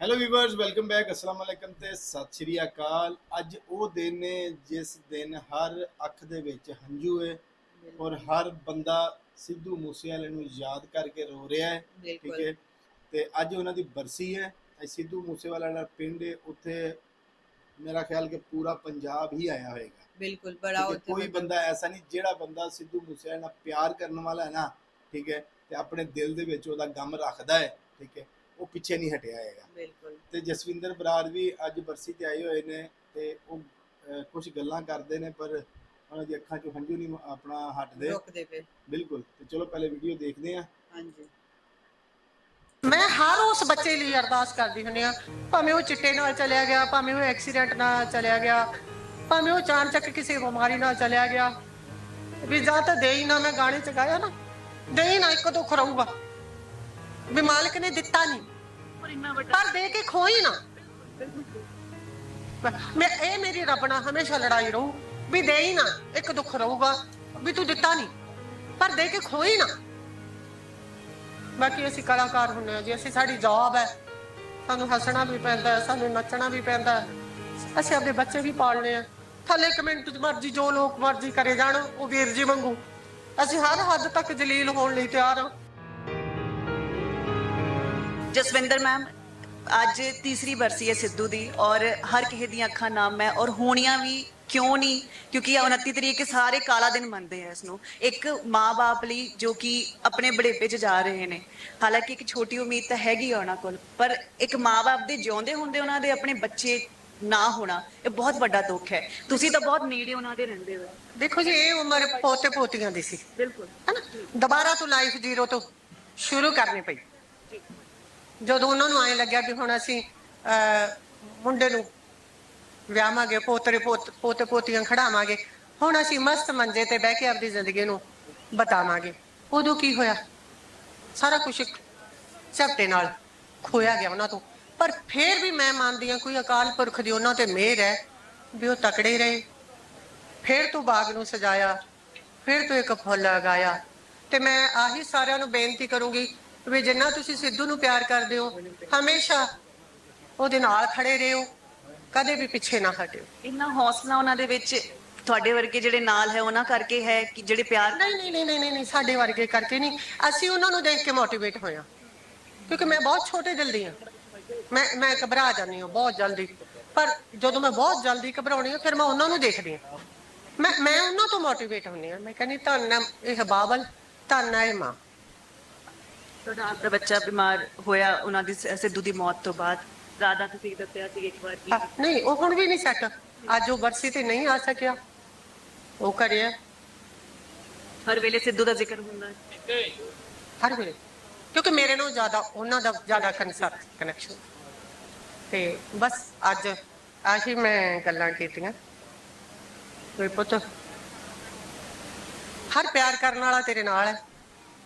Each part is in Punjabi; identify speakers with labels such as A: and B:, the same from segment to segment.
A: ਹੈਲੋ ਵੀਵਰਸ ਵੈਲਕਮ ਬੈਕ ਅਸਲਾਮ ਵਾਲੇਕਮ ਤੇ ਸਤਿ ਸ਼੍ਰੀ ਅਕਾਲ। ਅੱਜ ਉਹ ਦਿਨ ਨੇ ਜਿਸ ਦਿਨ ਹਰ ਅੱਖ ਦੇ ਵਿੱਚ ਹੰਝੂ ਹੈ ਔਰ ਹਰ ਬੰਦਾ ਸਿੱਧੂ ਮੂਸੇਵਾਲੇ ਨੂੰ ਯਾਦ ਕਰਕੇ ਰੋ ਰਿਹਾ ਹੈ। ਠੀਕ ਹੈ। ਤੇ ਅੱਜ ਉਹਨਾਂ ਦੀ ਬਰਸੀ ਹੈ। ਸਿੱਧੂ ਮੂਸੇਵਾਲਾ ਦਾ ਪਿੰਡ ਹੈ। ਉੱਥੇ ਮੇਰਾ ਖਿਆਲ ਕਿ ਪੂਰਾ ਪੰਜਾਬ ਹੀ ਆਇਆ ਹੋਏਗਾ।
B: ਬਿਲਕੁਲ ਬੜਾ ਉੱਥੇ
A: ਕੋਈ ਬੰਦਾ ਐਸਾ ਨਹੀਂ ਜਿਹੜਾ ਬੰਦਾ ਸਿੱਧੂ ਮੂਸੇਵਾਲੇ ਨਾਲ ਪਿਆਰ ਕਰਨ ਵਾਲਾ ਹੈ ਨਾ। ਠੀਕ ਹੈ। ਤੇ ਆਪਣੇ ਦਿਲ ਦੇ ਵਿੱਚ ਉਹਦਾ ਗਮ ਰੱਖਦਾ ਹੈ। ਠੀਕ ਹੈ। ਉਹ ਪਿੱਛੇ ਨਹੀਂ ਹਟਿਆ ਹੈਗਾ।
B: ਬਿਲਕੁਲ।
A: ਤੇ ਜਸਵਿੰਦਰ ਬਰਾੜ ਵੀ ਅੱਜ ਬਰਸੀ ਤੇ ਆਏ ਹੋਏ ਨੇ ਤੇ ਉਹ ਕੁਝ ਗੱਲਾਂ ਕਰਦੇ ਨੇ ਪਰ ਉਹਨਾਂ ਦੀ ਅੱਖਾਂ 'ਚੋਂ ਹੰਝੂ ਨਹੀਂ ਆਪਣਾ ਹਟਦੇ।
B: ਰੁਕਦੇ ਪਏ।
A: ਬਿਲਕੁਲ। ਤੇ ਚਲੋ ਪਹਿਲੇ ਵੀਡੀਓ ਦੇਖਦੇ ਆ
B: ਹਾਂਜੀ।
C: ਮੈਂ ਹਰ ਉਸ ਬੱਚੇ ਲਈ ਅਰਦਾਸ ਕਰਦੀ ਹੁੰਦੀ ਆ ਭਾਵੇਂ ਉਹ ਚਿੱਟੇ ਨਾਲ ਚਲਿਆ ਗਿਆ ਭਾਵੇਂ ਉਹ ਐਕਸੀਡੈਂਟ ਨਾਲ ਚਲਿਆ ਗਿਆ ਭਾਵੇਂ ਉਹ ਚਾਨਚੱਕ ਕਿਸੇ ਬਿਮਾਰੀ ਨਾਲ ਚਲਿਆ ਗਿਆ। ਵੀ ਜਾਂ ਤਾਂ ਦੇ ਹੀ ਨਾ ਮੈਂ ਗਾਣੇ ਚ ਗਾਇਆ ਨਾ ਦੇ ਹੀ ਨਾ ਇੱਕ ਦੁੱਖ ਰਹੂਗਾ। ਵੀ ਮਾਲਕ ਨੇ ਦਿੱਤਾ ਨਹੀਂ। ਪਰ ਦੇ ਕੇ ਖੋਈ ਨਾ। ਮੈਂ ਇਹ ਮੇਰੀ ਰੱਬ ਨਾਲ ਹਮੇਸ਼ਾ ਲੜਾਈ ਰਹੂ, ਵੀ ਦੇ ਹੀ ਨਾ, ਇੱਕ ਦੁੱਖ ਰਹੂਗਾ, ਵੀ ਤੂੰ ਦਿੱਤਾ ਨਹੀਂ। ਪਰ ਦੇ ਕੇ ਖੋਈ ਨਾ। ਬਾਕੀ ਅਸੀਂ ਕਲਾਕਾਰ ਹੁੰਨੇ ਆ ਜੀ, ਅਸੀਂ ਸਾਡੀ ਜੌਬ ਹੈ। ਸਾਨੂੰ ਹੱਸਣਾ ਵੀ ਪੈਂਦਾ ਸਾਨੂੰ ਨੱਚਣਾ ਵੀ ਪੈਂਦਾ ਅਸੀਂ ਆਪਣੇ ਬੱਚੇ ਵੀ ਪਾਲਨੇ ਆ ਥੱਲੇ ਕਮੈਂਟ ਮਰਜ਼ੀ, ਜੋ ਲੋਕ ਮਰਜ਼ੀ ਕਰੇ ਜਾਣ, ਉਹ ਵੀਰ ਜੀ ਵਾਂਗੂ। ਅਸੀਂ ਹਰ ਹੱਦ ਤੱਕ ਜਲੀਲ ਹੋਣ ਲਈ ਤਿਆਰ ਹਾਂ।
D: ਜਸਵਿੰਦਰ ਮੈਮ ਅੱਜ ਤੀਸਰੀ ਬਰਸੀ ਹੈ ਸਿੱਧੂ ਦੀ ਔਰ ਹਰ ਕਿਸੇ ਦੀਆਂ ਅੱਖਾਂ ਨਾਮ ਹੈ ਔਰ ਹੋਣੀਆਂ ਵੀ ਕਿਉਂ ਨਹੀਂ? ਕਿਉਂਕਿ ਇਹ 29 ਤਰੀਕ ਸਾਰੇ ਕਾਲਾ ਦਿਨ ਮੰਨਦੇ ਆ ਇਸ ਨੂੰ। ਇੱਕ ਮਾਂ-ਬਾਪ ਲਈ ਜੋ ਕਿ ਆਪਣੇ ਬੜੇਪੇ 'ਚ ਜਾ ਰਹੇ ਨੇ। ਹਾਲਾਂਕਿ ਇੱਕ ਛੋਟੀ ਉਮੀਦ ਤਾਂ ਹੈਗੀ ਆ ਉਹਨਾਂ ਕੋਲ ਪਰ ਇੱਕ ਮਾਂ-ਬਾਪ ਦੇ ਜਿਉਂਦੇ ਹੁੰਦੇ ਉਹਨਾਂ ਦੇ ਆਪਣੇ ਬੱਚੇ ਨਾ ਹੋਣਾ ਇਹ ਬਹੁਤ ਵੱਡਾ ਦੁੱਖ ਹੈ। ਤੁਸੀਂ ਤਾਂ ਬਹੁਤ ਨੇੜੇ ਉਹਨਾਂ ਦੇ ਰਹਿੰਦੇ ਹੋ।
C: ਦੇਖੋ ਜੀ ਇਹ ਉਮਰ ਪੋਤੇ ਪੋਤੀਆਂ ਦੀ ਸੀ।
D: ਬਿਲਕੁਲ।
C: ਹੈਨਾ? ਦੁਬਾਰਾ ਤੋਂ ਲਾਈਫ ਜ਼ੀਰੋ ਤੋਂ ਸ਼ੁਰੂ ਕਰਨੀ ਪਈ। ਜਦੋਂ ਉਹਨਾਂ ਨੂੰ ਐਂ ਲੱਗਿਆ ਵੀ ਹੁਣ ਅਸੀਂ ਅਹ, ਮੁੰਡੇ ਨੂੰ ਵਿਆਹਾਂਗੇ ਪੋਤਰੇ ਪੋਤੇ ਪੋਤੀਆਂ ਖੜਾਵਾਂਗੇ ਹੁਣ ਅਸੀਂ ਮਸਤ ਮੰਜੇ ਤੇ ਬਹਿ ਕੇ ਆਪਣੀ ਜ਼ਿੰਦਗੀ ਨੂੰ ਬਤਾਵਾਂਗੇ। ਉਦੋਂ ਕੀ ਹੋਇਆ? ਸਾਰਾ ਕੁਝ ਝਪਟੇ ਨਾਲ ਖੋਇਆ ਗਿਆ ਉਹਨਾਂ ਤੋਂ। ਪਰ ਫੇਰ ਵੀ ਮੈਂ ਮੰਨਦੀ ਹਾਂ ਕੋਈ ਅਕਾਲ ਪੁਰਖ ਦੀ ਉਹਨਾਂ ਤੇ ਮਿਹਰ ਹੈ ਵੀ ਉਹ ਤਕੜੇ ਰਹੇ। ਫਿਰ ਤੂੰ ਬਾਗ ਨੂੰ ਸਜਾਇਆ ਫਿਰ ਤੂੰ ਇੱਕ ਫੁੱਲ ਲਗਾਇਆ। ਤੇ ਮੈਂ ਆਹੀ ਸਾਰਿਆਂ ਨੂੰ ਬੇਨਤੀ ਕਰੂੰਗੀ ਵੀ ਜਿੰਨਾ ਤੁਸੀਂ ਸਿੱਧੂ ਨੂੰ ਪਿਆਰ ਕਰਦੇ ਹੋ ਹਮੇਸ਼ਾ ਉਹਦੇ ਨਾਲ ਖੜੇ ਰਹੋ ਕਦੇ ਵੀ ਪਿੱਛੇ ਨਾ ਹਟਿਓ।
D: ਇੰਨਾ ਹੌਸਲਾ ਉਹਨਾਂ ਦੇ ਵਿੱਚ ਤੁਹਾਡੇ ਵਰਗੇ ਜਿਹੜੇ ਨਾਲ ਹੈ ਉਹਨਾਂ ਕਰਕੇ ਹੈ ਕਿ ਜਿਹੜੇ ਪਿਆਰ
C: ਨਹੀਂ ਨਹੀਂ ਨਹੀਂ ਨਹੀਂ ਨਹੀਂ ਸਾਡੇ ਵਰਗੇ ਕਰਕੇ ਨਹੀਂ। ਅਸੀਂ ਉਹਨਾਂ ਨੂੰ ਦੇਖ ਕੇ ਮੋਟੀਵੇਟ ਹੋਇਆ ਕਿਉਂਕਿ ਮੈਂ ਬਹੁਤ ਛੋਟੇ ਦਿਲ ਦੀ ਹਾਂ। ਮੈਂ ਮੈਂ ਘਬਰਾ ਜਾਂਦੀ ਹਾਂ ਬਹੁਤ ਜਲਦੀ। ਪਰ ਜਦੋਂ ਮੈਂ ਬਹੁਤ ਜਲਦੀ ਘਬਰਾਉਣੀ ਹਾਂ ਫਿਰ ਮੈਂ ਉਹਨਾਂ ਨੂੰ ਦੇਖਦੀ ਹਾਂ। ਮੈਂ ਮੈਂ ਉਹਨਾਂ ਤੋਂ ਮੋਟੀਵੇਟ ਹੁੰਦੀ ਹਾਂ। ਮੈਂ ਕਹਿੰਦੀ ਧੰਨ ਇਹ ਬਾਬਲ ਧੰਨ ਹੈ ਮਾਂ।
D: ਤੁਹਾਡਾ ਆਪਦਾ ਬੱਚਾ ਬਿਮਾਰ ਹੋਇਆ ਉਹਨਾਂ ਦੀ ਸ- ਸਿੱਧੂ ਦੀ ਮੌਤ ਤੋਂ ਬਾਅਦ। ਰਾਦਾ ਤੁਸੀਂ ਦੱਸਿਆ ਸੀ ਇੱਕ ਵਾਰ ਕਿ
C: ਨਹੀਂ ਉਹ ਹੁਣ ਵੀ ਨਹੀਂ ਸੈੱਟ ਅੱਜ ਉਹ ਬਰਸੀ ਤੇ ਨਹੀਂ ਆ ਸਕਿਆ। ਉਹ ਕਰਿਆ
D: ਹਰ ਵੇਲੇ ਸਿੱਧੂ ਦਾ ਜ਼ਿਕਰ ਹੁੰਦਾ ਹੈ।
C: ਹਰ ਵੇਲੇ। ਕਿਉਂਕਿ ਮੇਰੇ ਨਾਲ ਜ਼ਿਆਦਾ ਉਹਨਾਂ ਦਾ ਜ਼ਿਆਦਾ ਕਨੈਕਸ਼ਨ ਤੇ ਬਸ ਅੱਜ ਆਹੀ ਮੈਂ ਗੱਲਾਂ ਕੀਤੀਆਂ। ਕੋਈ ਪੁੱਤ? ਹਰ ਪਿਆਰ ਕਰਨ ਵਾਲਾ ਤੇਰੇ ਨਾਲ ਹੈ।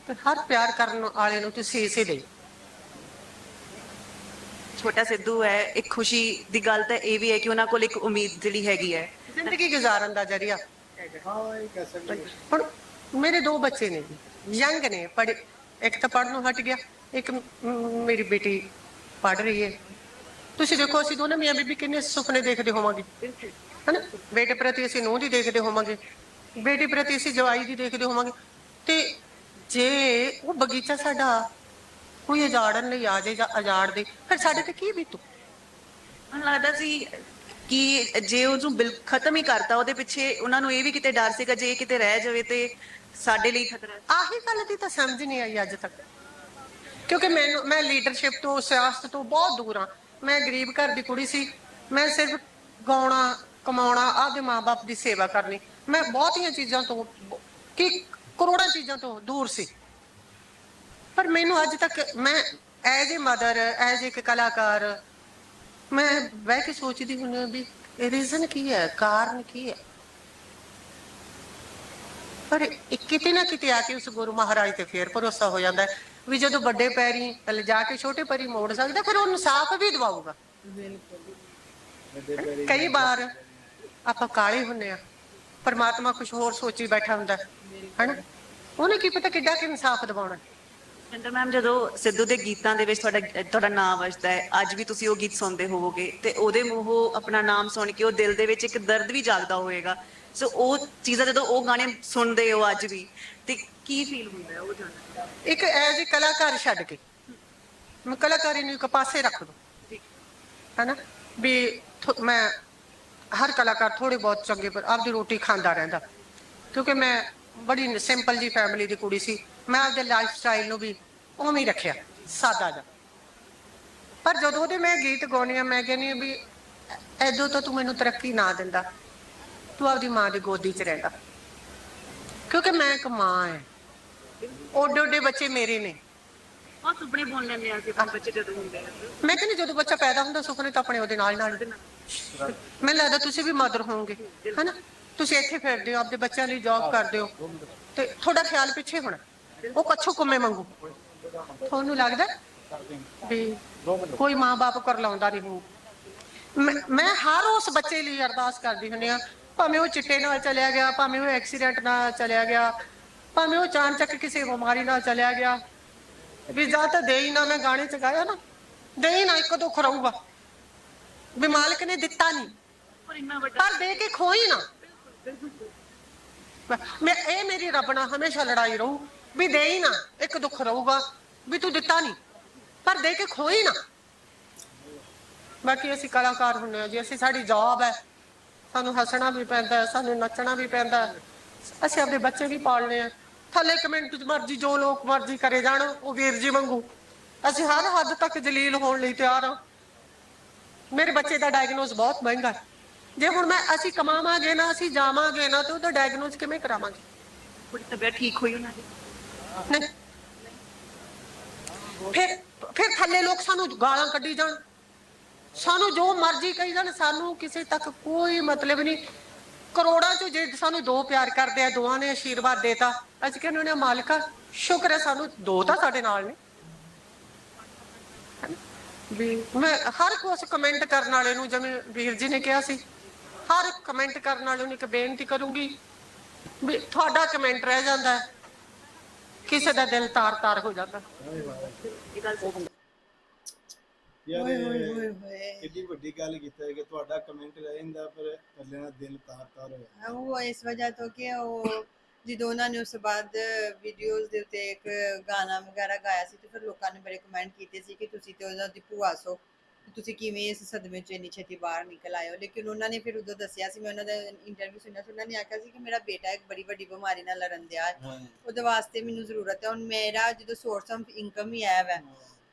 C: ਤੇ ਹਰ ਪਿਆਰ ਕਰਨ ਵਾਲੇ ਨੂੰ ਤੂੰ ਸੀਸ ਹੀ ਦੇ।
D: ਛੋਟਾ ਸਿੱਧੂ ਹੈ ਇੱਕ ਖੁਸ਼ੀ ਦੀ ਗੱਲ ਤਾਂ ਇਹ ਵੀ ਹੈ ਕਿ ਉਹਨਾਂ ਕੋਲ ਇੱਕ ਉਮੀਦ ਜਿਹੜੀ ਹੈਗੀ ਹੈ।
C: ਜ਼ਿੰਦਗੀ ਗੁਜ਼ਾਰਨ ਦਾ ਜਰੀਆ। ਹੁਣ ਮੇਰੇ ਦੋ ਬੱਚੇ ਨੇ ਜੀ ਯੰਗ ਨੇ ਪੜ ਇੱਕ ਤਾਂ ਪੜ੍ਹਨੋਂ ਹਟ ਗਿਆ ਇੱਕ ਮੇਰੀ ਬੇਟੀ ਪੜ ਰਹੀ ਹੈ। ਤੁਸੀਂ ਦੇਖੋ ਅਸੀਂ ਦੋਨੇ ਮੀਆਂ ਬੀਬੀ ਕਿੰਨੇ ਸੁਪਨੇ ਦੇਖਦੇ ਹੋਵਾਂਗੇ। ਹਨਾ? ਬੇਟੇ ਪ੍ਰਤੀ ਅਸੀਂ ਨੂੰਹ ਦੀ ਦੇਖਦੇ ਹੋਵਾਂਗੇ ਬੇਟੀ ਪ੍ਰਤੀ ਅਸੀਂ ਜਵਾਈ ਦੀ ਦੇਖਦੇ ਹੋਵਾਂਗੇ। ਤੇ ਜੇ ਉਹ ਬਗੀਚਾ ਸਾਡਾ ਕੋਈ ਉਜਾੜਨ ਲਈ ਆ ਜਾਏ ਜਾਂ ਉਜਾੜ ਦੇ ਫਿਰ ਸਾਡੇ ਤੇ ਕੀ ਬੀਤੂ?
D: ਮੈਨੂੰ ਲੱਗਦਾ ਸੀ ਕਿ ਜੇ ਉਹਨੂੰ ਬਿਲ ਖਤਮ ਹੀ ਕਰਤਾ ਉਹਦੇ ਪਿੱਛੇ ਉਹਨਾਂ ਨੂੰ ਇਹ ਵੀ ਕਿਤੇ ਡਰ ਸੀਗਾ ਜੇ ਇਹ ਕਿਤੇ ਰਹਿ ਜਾਵੇ ਤੇ ਸਾਡੇ ਲਈ ਖਤਰਾ।
C: ਆਹੀ ਗੱਲ ਦੀ ਤਾਂ ਸਮਝ ਨਹੀਂ ਆਈ ਅੱਜ ਤੱਕ। ਕਿਉਂਕਿ ਮੈਨੂੰ ਮੈਂ ਲੀਡਰਸ਼ਿਪ ਤੋਂ ਸਿਆਸਤ ਤੋਂ ਬਹੁਤ ਦੂਰ ਹਾਂ। ਮੈਂ ਗਰੀਬ ਘਰ ਦੀ ਕੁੜੀ ਸੀ। ਮੈਂ ਸਿਰਫ ਗਾਉਣਾ ਕਮਾਉਣਾ ਆਪਦੇ ਮਾਪੇ ਦੀ ਸੇਵਾ ਕਰਨੀ। ਮੈਂ ਬਹੁਤੀਆਂ ਚੀਜ਼ਾਂ ਤੋਂ ਕਿ ਕਰੋੜਾਂ ਚੀਜ਼ਾਂ ਤੋਂ ਦੂਰ ਸੀ। ਪਰ ਮੈਨੂੰ ਅੱਜ ਤੱਕ ਮੈਂ ਐਜ਼ ਅ ਮਦਰ ਐਜ਼ ਇੱਕ ਕਲਾਕਾਰ ਮੈਂ ਬਹਿ ਕੇ ਸੋਚਦੀ ਹੁੰਦੀ ਹਾਂ ਵੀ ਇਹ ਰੀਜ਼ਨ ਕੀ ਹੈ ਕਾਰਨ ਕੀ ਹੈ? ਪਰ ਕਿਤੇ ਨਾ ਕਿਤੇ ਆ ਕੇ ਉਸ ਗੁਰੂ ਮਹਾਰਾਜ ਤੇ ਫੇਰ ਭਰੋਸਾ ਹੋ ਜਾਂਦਾ ਵੀ ਜਦੋਂ ਵੱਡੇ ਪੈਰੀ ਲਿਜਾ ਕੇ ਛੋਟੇ ਪੈਰੀ ਮੋੜ ਸਕਦਾ ਫਿਰ ਉਹ ਇਨਸਾਫ ਵੀ ਦਿਵਾਊਗਾ। ਕਈ ਵਾਰ ਆਪਾਂ ਕਾਲੇ ਹੁੰਨੇ ਆ ਪਰਮਾਤਮਾ ਕੁਝ ਹੋਰ ਸੋਚੀ ਬੈਠਾ ਹੁੰਦਾ। ਹੈ ਹੈਨਾ? ਉਹਨੇ ਕੀ ਪਤਾ ਕਿੱਡਾ ਕਿ ਇਨਸਾਫ ਦਿਵਾਉਣਾ।
D: ਸਿੰਦਰ ਮੈਮ ਜਦੋਂ ਸਿੱਧੂ ਦੇ ਗੀਤਾਂ ਦੇ ਵਿੱਚ ਤੁਹਾਡਾ ਤੁਹਾਡਾ ਨਾਮ ਵੱਜਦਾ ਹੈ ਅੱਜ ਵੀ ਤੁਸੀਂ ਉਹ ਗੀਤ ਸੁਣਦੇ ਹੋਵੋਗੇ ਤੇ ਉਹਦੇ ਮੂੰਹੋਂ ਆਪਣਾ ਨਾਮ ਸੁਣ ਕੇ ਉਹ ਦਿਲ ਦੇ ਵਿੱਚ ਇੱਕ ਦਰਦ ਵੀ ਜਾਗਦਾ ਹੋਵੇਗਾ। ਸੋ ਉਹ ਚੀਜ਼ਾਂ ਜਦੋਂ ਉਹ ਗਾਣੇ ਸੁਣਦੇ ਹੋ ਅੱਜ ਵੀ ਤੇ ਕੀ ਫੀਲ ਹੁੰਦਾ ਹੈ ਉਹ ਜਾਣਨ
C: ਇੱਕ ਐਜ਼ ਅ ਕਲਾਕਾਰ ਛੱਡ ਕੇ। ਮੈਂ ਕਲਾਕਾਰੀ ਨੂੰ ਇੱਕ ਪਾਸੇ ਰੱਖ ਦੋ।
D: ਠੀਕ।
C: ਹੈਨਾ? ਵੀ ਥੋ- ਮੈਂ ਹਰ ਕਲਾਕਾਰ ਥੋੜੀ ਬਹੁਤ ਚੰਗੇ ਪਰ ਆਪਦੀ ਰੋਟੀ ਖਾਂਦਾ ਰਹਿੰਦਾ। ਕਿਉਂਕਿ ਮੈਂ ਬੜੀ ਸਿੰਪਲ ਜੀ ਫੈਮਿਲੀ ਦੀ ਕੁੜੀ ਸੀ। ਮੈਂ ਆਪਦੇ ਲਾਈਫ ਸਟਾਈਲ ਨੂੰ ਵੀ ਉਵੇਂ ਹੀ ਰੱਖਿਆ ਸਾਦਾ ਜਿਹਾ। ਪਰ ਜਦੋਂ ਉਹਦੇ ਮੈਂ ਗੀਤ ਗਾਉਣੀ ਆ ਮੈਂ ਕਹਿੰਦੀ ਆ ਵੀ ਐਦੋਂ ਤਾਂ ਤੂੰ ਮੈਨੂੰ ਤਰੱਕੀ ਨਾ ਦਿੰਦਾ। ਤੂੰ ਆਪਦੀ ਮਾਂ ਦੀ ਗੋਦੀ 'ਚ ਰਹਿੰਦਾ। ਕਿਉਂਕਿ ਮੈਂ ਇੱਕ ਮਾਂ ਐ ਓਡੇ ਓਡੇ ਬੱਚੇ ਮੇਰੇ ਨੇ।
D: ਬਹੁਤ ਸੁਪਨੇ ਬੁਣ ਲੈਂਦੇ ਆ ਆਪਣੇ ਬੱਚੇ ਜਦੋਂ ਹੁੰਦੇ ਆ।
C: ਮੈਂ ਕਹਿੰਦੀ ਜਦੋਂ ਬੱਚਾ ਪੈਦਾ ਹੁੰਦਾ ਸੁਪਨੇ ਤਾਂ ਆਪਣੇ ਉਹਦੇ ਨਾਲ ਨਾਲ ਮੈਨੂੰ ਲੱਗਦਾ ਤੁਸੀਂ ਵੀ ਮਦਰ ਹੋਵੋਗੇ, ਹਨਾ? ਤੁਸੀਂ ਇੱਥੇ ਫਿਰਦੇ ਹੋ, ਆਪਦੇ ਬੱਚਿਆਂ ਲਈ ਜੌਬ ਕਰਦੇ ਹੋ। ਤੇ ਤੁਹਾਡਾ ਖਿਆਲ ਪਿੱਛੇ ਹੋਣਾ। ਉਹ ਕੱਛੋ ਕੁੰਮੇ ਮੰਗੂ ਤੁਹਾਨੂੰ ਲੱਗਦਾ ਵੀ ਕੋਈ ਮਾਂ-ਬਾਪ ਕਰ ਲਾਉਂਦਾ ਨਹੀਂ ਹੋਊ? ਮੈਂ ਹਰ ਉਸ ਬੱਚੇ ਲਈ ਅਰਦਾਸ ਕਰਦੀ ਹੁੰਦੀ ਆ ਭਾਵੇਂ ਉਹ ਚਿੱਟੇ ਨਾਲ ਚਲਿਆ ਗਿਆ, ਭਾਵੇਂ ਉਹ ਐਕਸੀਡੈਂਟ ਨਾਲ ਚਲਿਆ ਗਿਆ, ਭਾਵੇਂ ਉਹ ਚਾਨਚੱਕ ਕਿਸੇ ਬਿਮਾਰੀ ਨਾਲ ਚਲਿਆ ਗਿਆ। ਵੀ ਜਾਂ ਤਾਂ ਦੇ ਨਾ ਮੈਂ ਗਾਣੇ ਚ ਗਾਇਆ ਨਾ ਦੇਈ ਨਾ ਇੱਕ ਦੋ ਰਹੂਗਾ ਵੀ ਮਾਲਕ ਨੇ ਦਿੱਤਾ ਨਹੀਂ।
D: ਪਰ ਇੰਨਾ ਵੱਡਾ
C: ਪਰ ਦੇ ਕੇ ਖੋਈ ਨਾ। ਮੈਂ ਇਹ ਮੇਰੀ ਰੱਬ ਨਾਲ ਹਮੇਸ਼ਾ ਲੜਾਈ ਰਹੂ ਵੀ ਦੇ ਹੀ ਨਾ ਇੱਕ ਦੁੱਖ ਰਹੂਗਾ ਵੀ ਤੂੰ ਦਿੱਤਾ ਨਹੀਂ। ਪਰ ਦੇ ਕੇ ਖੋਈ ਨਾ। ਬਾਕੀ ਅਸੀਂ ਕਲਾਕਾਰ ਹੁੰਨੇ ਆ ਜੀ ਅਸੀਂ ਸਾਡੀ ਜੌਬ ਹੈ। ਸਾਨੂੰ ਹੱਸਣਾ ਵੀ ਪੈਂਦਾ ਹੈ, ਸਾਨੂੰ ਨੱਚਣਾ ਵੀ ਪੈਂਦਾ ਹੈ। ਅਸੀਂ ਆਪਣੇ ਬੱਚੇ ਵੀ ਪਾਲਨੇ ਆ। ਥੱਲੇ ਕਮੈਂਟ ਮਰਜ਼ੀ ਜੋ ਲੋਕ ਮਰਜ਼ੀ ਕਰੇ ਜਾਣ ਉਹ ਵੀਰ ਜੀ ਵਾਂਗੂ। ਅਸੀਂ ਹਰ ਹੱਦ ਤੱਕ ਜਲੀਲ ਹੋਣ ਲਈ ਤਿਆਰ ਹਾਂ। ਮੇਰੇ ਬੱਚੇ ਦਾ ਡਾਇਗਨੋਸ ਬਹੁਤ ਮਹਿੰਗਾ ਹੈ। ਜੇ ਹੁਣ ਮੈਂ ਅਸੀਂ ਕਮਾਵਾਂਗੇ ਨਾ ਅਸੀਂ ਜਾਵਾਂਗੇ ਨਾ ਤੇ ਉਹਦਾ ਡਾਇਗਨੋਸ ਕਿਵੇਂ ਕਰਾਵਾਂਗੇ?
D: ਥੋੜੀ ਤਬੀਅਤ ਠੀਕ ਹੋਈ ਉਹਨਾਂ ਦੀ?
C: ਨਹੀਂ। ਫਿਰ ਫਿਰ ਥੱਲੇ ਲੋਕ ਸਾਨੂੰ ਗਾਲਾਂ ਕੱਢੀ ਜਾਣ। ਸਾਨੂੰ ਜੋ ਮਰਜ਼ੀ ਕਹੀ ਜਾਣ ਸਾਨੂੰ ਕਿਸੇ ਤੱਕ ਕੋਈ ਮਤਲਬ ਨਹੀਂ। ਕਰੋੜਾਂ ਚੋਂ ਜੇ ਸਾਨੂੰ ਦੋ ਪਿਆਰ ਕਰਦੇ ਆ ਦੋਵਾਂ ਨੇ ਆਸ਼ੀਰਵਾਦ ਦੇਤਾ ਅਸੀਂ ਕਹਿੰਦੇ ਨੇ ਮਾਲਕਾ ਸ਼ੁਕਰ ਹੈ ਸਾਨੂੰ ਦੋ ਤਾਂ ਸਾਡੇ ਨਾਲ ਨੇ। ਵੀ ਮੈਂ ਹਰ ਕੁਛ ਕਮੈਂਟ ਕਰਨ ਵਾਲੇ ਨੂੰ ਜਿਵੇਂ ਵੀਰ ਜੀ ਨੇ ਕਿਹਾ ਸੀ ਹਰ ਕਮੈਂਟ ਕਰਨ ਵਾਲੇ ਨੂੰ ਇੱਕ ਬੇਨਤੀ ਕਰੂੰਗੀ ਵੀ ਤੁਹਾਡਾ ਕਮੈਂਟ ਰਹਿ ਜਾਂਦਾ ਕਿਸੇ ਦਾ ਦਿਲ ਤਾਰ-ਤਾਰ ਹੋ ਜਾਂਦਾ।
D: ਇਹ ਗੱਲ ਸਹੀ
A: ਯਾਰ ਕਿੰਨੀ ਵੱਡੀ ਗੱਲ ਕੀਤੀ ਹੈ ਕਿ ਤੁਹਾਡਾ ਕਮੈਂਟ ਰਹਿ ਜਾਂਦਾ ਪਰ ਥੱਲੇ ਨਾਲ ਦਿਲ ਤਾਰ ਤਾਰ ਹੋ ਜਾਂਦਾ।
B: ਉਹ ਇਸ ਵਜ੍ਹਾ ਤੋਂ ਕਿ ਉਹ ਜਦੋਂ ਉਹਨਾਂ ਨੇ ਉਸ ਤੋਂ ਬਾਅਦ ਵੀਡੀਓਜ਼ ਦੇ ਉੱਤੇ ਇੱਕ ਗਾਣਾ ਵਗੈਰਾ ਗਾਇਆ ਸੀ ਤੇ ਫਿਰ ਲੋਕਾਂ ਨੇ ਬੜੇ ਕਮੈਂਟ ਕੀਤੇ ਸੀ ਕਿ ਤੁਸੀਂ ਤੇ ਉਹਨਾਂ ਦੀ ਭੂਆ ਸੋ ਤੁਸੀਂ ਕਿਵੇਂ ਇਸ ਸਦਮੇ ਚੋਂ ਇੰਨੀ ਛੇਤੀ ਬਾਹਰ ਨਿਕਲ ਆਏ ਹੋ? ਲੇਕਿਨ ਉਹਨਾਂ ਨੇ ਫਿਰ ਉਦੋਂ ਦੱਸਿਆ ਸੀ ਮੈਂ ਉਹਨਾਂ ਦਾ ਇੰਟਰਵਿਊ ਸੁਣਿਆ ਸੀ ਉਹਨਾਂ ਨੇ ਆਖਿਆ ਸੀ ਕਿ ਮੇਰਾ ਬੇਟਾ ਇੱਕ ਬੜੀ ਵੱਡੀ ਬਿਮਾਰੀ ਨਾਲ ਲੜਨ ਦਿਆ ਹੈ।
A: ਹਾਂ।
B: ਉਹਦੇ ਵਾਸਤੇ ਮੈਨੂੰ ਜ਼ਰੂਰਤ ਹੈ। ਹੁਣ ਮੇਰਾ ਜਦੋਂ ਸੋਰਸ ਆਫ ਇਨਕਮ ਹੀ ਹੈ ਵੈ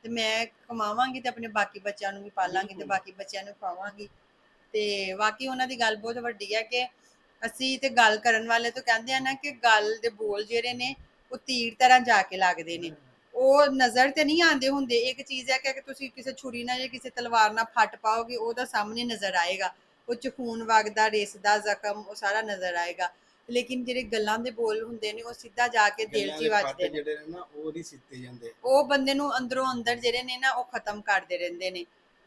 B: ਤੇ ਮੈਂ ਕਮਾਵਾਂਗੀ ਤੇ ਆਪਣੇ ਬਾਕੀ ਬੱਚਿਆਂ ਨੂੰ ਵੀ ਪਾਲਾਂਗੀ ਤੇ ਬਾਕੀ ਬੱਚਿਆਂ ਨੂੰ ਖਵਾਵਾਂਗੀ। ਤੇ ਵਾਕਈ ਉਹਨਾਂ ਦੀ ਗੱਲ ਬਹੁਤ ਵੱਡੀ ਹੈ ਕਿ ਅਸੀਂ ਤੇ ਗੱਲ ਕਰਨ ਵਾਲੇ ਤੋਂ ਕਹਿੰਦੇ ਆ ਨਾ ਕਿ ਗੱਲ ਦੇ ਬੋਲ ਜਿਹੜੇ ਨੇ ਉਹ ਤੀਰ ਤਰ੍ਹਾਂ ਜਾ ਕੇ ਲੱਗਦੇ ਨੇ। ਉਹ ਨਜ਼ਰ ਤੇ ਨਹੀਂ ਆਉਂਦੇ ਹੁੰਦੇ। ਇੱਕ ਚੀਜ਼ ਹੈ ਕਿ ਤੁਸੀਂ ਕਿਸੇ ਛੁਰੀ ਨਾਲ ਜਾਂ ਕਿਸੇ ਤਲਵਾਰ ਨਾਲ ਫੱਟ ਪਾਓਗੇ ਉਹਦਾ ਸਾਹਮਣੇ ਨਜ਼ਰ ਆਏਗਾ। ਉਹ ਚ ਖੂਨ ਵਗਦਾ ਰੇਸਦਾ ਜ਼ਖਮ ਉਹ ਸਾਰਾ ਨਜ਼ਰ ਆਏਗਾ। ਲੇਕਿਨ ਜਿਹੜੇ ਗੱਲਾਂ ਦੇ ਬੋਲ ਹੁੰਦੇ ਨੇ ਉਹ ਸਿੱਧਾ ਜਾ ਕੇ ਦਿਲ 'ਚ ਵੱਜਦੇ ਨੇ।
A: ਜਿਹੜੇ ਨੇ ਨਾ ਉਹ ਨਹੀਂ ਸਿੱਤੇ ਜਾਂਦੇ।
B: ਉਹ ਬੰਦੇ ਨੂੰ ਅੰਦਰੋਂ ਅੰਦਰ ਜਿਹੜੇ ਨੇ ਨਾ ਉਹ ਖਤਮ ਕਰਦੇ ਰਹਿੰਦੇ ਨੇ।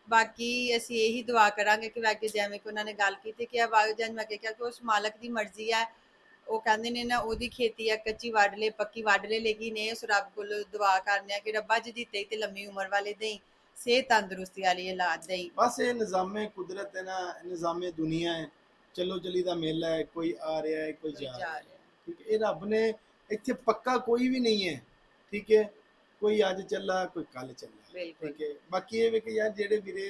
B: ਬਾਕੀ ਅਸੀਂ ਇਹੀ ਦੁਆ ਕਰਾਂਗੇ ਕਿ ਵਾਕਿਆ ਜਿਵੇਂ ਕਿ ਉਹਨਾਂ ਨੇ ਗੱਲ ਕੀਤੀ ਕਿ ਆਵਾਜ਼ ਜਨ ਮੈਂ ਕਿਹਾ ਕਿ ਉਸ ਮਾਲਕ ਦੀ ਮਰਜ਼ੀ ਹੈ। ਉਹ ਕਹਿੰਦੇ ਨੇ ਨਾ ਉਹਦੀ ਖੇਤੀ ਆ ਕੱਚੀ ਵੱਢ ਲੈ ਪੱਕੀ ਵੱਢ ਲੈ ਲੇਕਿਨ ਇਹ ਉਸ ਰੱਬ ਕੋਲ ਦੁਆ ਕਰਨੇ ਆ ਕਿ ਰੱਬਾ ਜੀ ਦੀ ਤੇ ਲੰਮੀ ਉਮਰ ਵਾਲੇ ਦੇਈ ਸਿਹਤ ਤੰਦਰੁਸਤੀ ਵਾਲੀ ਔਲਾਦ ਦੇਈ।
A: ਬਸ ਇਹ ਨਿਜ਼ਾਮੇ ਕੁਦਰਤ ਹੈ ਨਾ ਨਿਜ਼ਾਮੇ ਦੁਨੀਆ ਹੈ। ਚਲੋ ਚਲੀ ਦਾ ਮੇਲਾ ਹੈ ਕੋਈ ਆ ਰਿਹਾ ਹੈ ਕੋਈ ਜਾ ਰਿਹਾ ਹੈ। ਠੀਕ ਹੈ ਇਹ ਰੱਬ ਨੇ ਇੱਥੇ ਪੱਕਾ ਕੋਈ ਵੀ ਨਹੀਂ ਹੈ। ਠੀਕ ਹੈ ਕੋਈ ਅੱਜ ਚੱਲਾ ਕੋਈ ਕੱਲ ਚੱਲਾ।
B: ਬਿਲਕੁਲ।
A: ਬਾਕੀ ਇਹ ਵੀ ਕਿ ਯਾਰ ਜਿਹੜੇ ਵੀਰੇ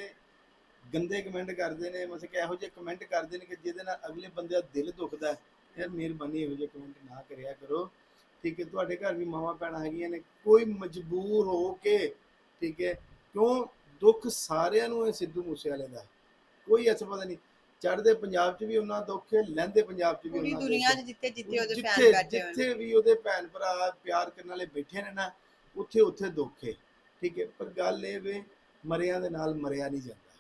A: ਗੰਦੇ ਕਮੈਂਟ ਕਰਦੇ ਨੇ ਮਤਲਬ ਕਿ ਇਹੋ ਜਿਹੇ ਕਮੈਂਟ ਕਰਦੇ ਨੇ ਕਿ ਜਿਹਦੇ ਨਾਲ ਅਗਲੇ ਬੰਦੇ ਦਾ ਦਿਲ ਦੁਖਦਾ ਹੈ ਯਾਰ ਮਿਹਰਬਾਨੀ ਇਹੋ ਜਿਹੇ ਕਮੈਂਟ ਨਾ ਕਰਿਆ ਕਰੋ। ਠੀਕ ਹੈ ਤੁਹਾਡੇ ਘਰ ਵੀ ਮਾਵਾਂ ਭੈਣਾਂ ਹੈਗੀਆਂ ਨੇ ਕੋਈ ਮਜਬੂਰ ਹੋ ਕੇ ਠੀਕ ਹੈ ਕਿਉਂ ਦੁੱਖ ਸਾਰਿਆਂ ਨੂੰ ਹੈ ਸਿੱਧੂ ਮੂਸੇਵਾਲੇ ਦਾ। ਕੋਈ ਐਸਾ ਪਤਾ ਨਹੀਂ ਚੜ੍ਹਦੇ ਪੰਜਾਬ 'ਚ ਵੀ ਉਹਨਾਂ ਦੁੱਖ ਹੈ ਲਹਿੰਦੇ ਪੰਜਾਬ 'ਚ ਵੀ
B: ਪੂਰੀ
A: ਉਹਨਾਂ ਦਾ
B: ਦੁਨੀਆ 'ਚ ਜਿੱਥੇ ਜਿੱਥੇ ਉਹਦੇ ਫੈਨ ਬੈਠੇ ਨੇ।
A: ਜਿੱਥੇ ਵੀ ਉਹਦੇ ਭੈਣ ਭਰਾ ਪਿਆਰ ਕਰਨ ਵਾਲੇ ਬੈਠੇ ਨੇ ਨਾ ਉੱਥੇ ਉੱਥੇ ਦੁੱਖ ਹੈ। ਠੀਕ ਹੈ, ਪਰ ਗੱਲ ਇਹ ਵੇ, ਮਰਿਆਂ ਦੇ ਨਾਲ ਮਰਿਆ ਨਹੀਂ ਜਾਂਦਾ।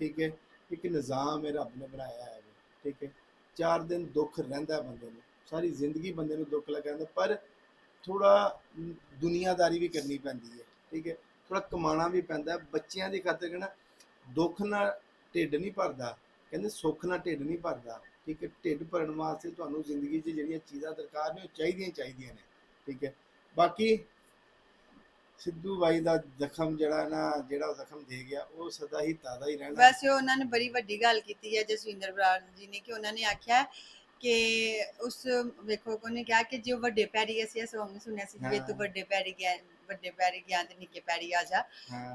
A: ਠੀਕ ਹੈ, ਇੱਕ ਨਿਜ਼ਾਮ ਹੈ ਰੱਬ ਨੇ ਬਣਾਇਆ ਹੈ। ਠੀਕ ਹੈ, ਚਾਰ ਦਿਨ ਦੁੱਖ ਰਹਿੰਦਾ ਬੰਦੇ ਨੂੰ। ਸਾਰੀ ਜ਼ਿੰਦਗੀ ਬੰਦੇ ਨੂੰ ਦੁੱਖ ਲੱਗਾ ਪਰ ਥੋੜਾ ਦੁਨੀਆਦਾਰੀ ਵੀ ਕਰਨੀ ਪੈਂਦੀ ਹੈ। ਠੀਕ ਹੈ ਥੋੜਾ ਕਮਾਣਾ ਵੀ ਪੈਂਦਾ ਬੱਚਿਆਂ ਦੀ ਖਾਤਰ ਕਹਿੰਦਾ, ਦੁੱਖ ਨਾਲ ਢਿੱਡ ਨਹੀਂ ਭਰਦਾ। ਕਹਿੰਦੇ, ਸੁੱਖ ਨਾਲ ਢਿੱਡ ਨਹੀਂ ਭਰਦਾ। ਠੀਕ ਹੈ, ਢਿੱਡ ਭਰਨ ਵਾਸਤੇ ਤੁਹਾਨੂੰ ਜ਼ਿੰਦਗੀ 'ਚ ਜਿਹੜੀਆਂ ਚੀਜ਼ਾਂ ਦਰਕਾਰ ਨੇ, ਉਹ ਚਾਹੀਦੀਆਂ ਚਾਹੀਦੀਆਂ ਨੇ। ਠੀਕ ਹੈ, ਬਾਕੀ ਸਿੱਧੂ ਬਾਈ ਦਾ ਜ਼ਖਮ ਜਿਹੜਾ ਨਾ ਜਿਹੜਾ ਜ਼ਖਮ ਦੇ ਗਿਆ ਉਹ ਸਦਾ ਹੀ ਤਾਜ਼ਾ ਹੀ ਰਹਿਣਾ।
B: ਵੈਸੇ ਉਹਨਾਂ ਨੇ ਬੜੀ ਵੱਡੀ ਗੱਲ ਕੀਤੀ ਹੈ ਜਸਵਿੰਦਰ ਬਰਾੜ ਜੀ ਨੇ ਕਿ ਉਹਨਾਂ ਨੇ ਆਖਿਆ ਕਿ ਉਸ ਵੇਖੋ ਕੋਨੇ ਕਿਹਾ ਕਿ ਜੋ ਵੱਡੇ ਪੈਰੀ ਅਸੀਂ ਇਹ ਸੌਂਗ ਸੁਣਿਆ ਸੀ
A: ਹਾਂ।
B: ਤੂੰ ਵੱਡੇ ਪੈਰੀ ਗਿਆ ਵੱਡੇ ਪੈਰੀ ਗਿਆ ਤੇ ਨਿੱਕੇ ਪੈਰੀ ਆ ਜਾ।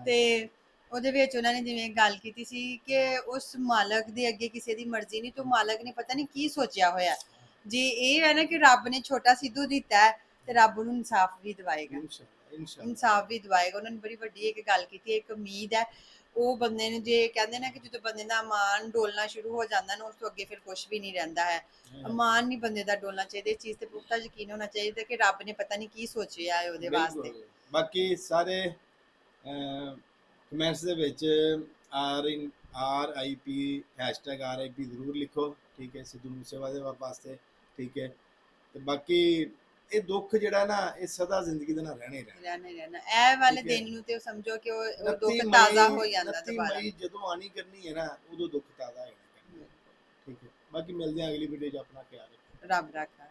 B: ਤੇ ਉਹਦੇ ਵਿੱਚ ਉਹਨਾਂ ਨੇ ਜਿਵੇਂ ਗੱਲ ਕੀਤੀ ਸੀ ਕਿ ਉਸ ਮਾਲਕ ਦੇ ਅੱਗੇ ਕਿਸੇ ਦੀ ਮਰਜ਼ੀ ਨਹੀਂ ਤੋਂ ਮਾਲਕ ਨੇ ਪਤਾ ਨਹੀਂ ਕੀ ਸੋਚਿਆ ਹੋਇਆ। ਜੇ ਇਹ ਹੈ ਨਾ ਕਿ ਰੱਬ ਨੇ ਛੋਟਾ ਸਿੱਧੂ ਦਿੱਤਾ ਹੈ, ਤੇ ਰੱਬ ਨੂੰ ਇਨਸਾਫ ਵੀ ਦਿਵਾਏਗਾ। ਇਨਸਾਫ ਵੀ ਦਿਵਾਏਗਾ। ਉਹਨਾਂ ਨੇ ਬੜੀ ਵੱਡੀ ਇੱਕ ਗੱਲ ਕੀਤੀ ਇੱਕ ਉਮੀਦ ਹੈ। ਉਹ ਬੰਦੇ ਨੂੰ ਜੇ ਕਹਿੰਦੇ ਨਾ ਕਿ ਜਦੋਂ ਬੰਦੇ ਦਾ ਮਾਨ ਡੋਲਣਾ ਸ਼ੁਰੂ ਹੋ ਜਾਂਦਾ ਨਾ ਉਸ ਤੋਂ ਅੱਗੇ ਫਿਰ ਕੁਝ ਵੀ ਨਹੀਂ ਰਹਿੰਦਾ ਹੈ। ਮਾਨ ਨਹੀਂ ਬੰਦੇ ਦਾ ਡੋਲਣਾ ਚਾਹੀਦਾ। ਇਸ ਚੀਜ਼ ਤੇ ਪੁਖਤਾ ਯਕੀਨ ਹੋਣਾ ਚਾਹੀਦਾ ਕਿ ਰੱਬ ਨੇ ਪਤਾ ਨਹੀਂ ਕੀ ਸੋਚਿਆ ਹੈ ਉਹਦੇ ਵਾਸਤੇ।
A: ਬਾਕੀ ਸਾਰੇ ਕਮੈਂਟਸ ਦੇ ਵਿੱਚ R in R I P hashtag R I P ਜ਼ਰੂਰ ਲਿਖੋ। ਠੀਕ ਹੈ ਸਿੱਧੂ ਮੂਸੇਵਾਲੇ ਵਾਸਤੇ। ਠੀਕ ਹੈ। ਤੇ ਬਾਕੀ ਇਹ ਦੁੱਖ ਜਿਹੜਾ ਨਾ ਇਹ ਸਦਾ ਜ਼ਿੰਦਗੀ ਦੇ ਨਾਲ ਰਹਿਣਾ ਰਹਿਣਾ।
B: ਰਹਿਣਾ ਹੀ ਰਹਿਣਾ। ਇਹ ਵਾਲੇ
A: ਠੀਕ ਹੈ।
B: ਦਿਨ ਨੂੰ ਤੇ ਉਹ ਸਮਝੋ ਕਿ ਉਹ ਉਹ
A: 29
B: ਦੁੱਖ
A: ਮਈ-
B: ਤਾਜ਼ਾ ਹੋ ਜਾਂਦਾ
A: 29
B: ਦੁਬਾਰਾ।
A: ਮਈ ਜਦੋਂ ਆਣੀ ਕਰਨੀ ਹੈ ਨਾ ਉਦੋਂ ਦੁੱਖ ਤਾਜ਼ਾ ਹੋ ਠੀਕ ਹੈ। ਬਾਕੀ ਮਿਲਦੇ ਹਾਂ ਅਗਲੀ ਵੀਡੀਓ 'ਚ ਆਪਣਾ ਖਿਆਲ ਰੱਖੋ।
B: ਰੱਬ ਰੱਖਾ।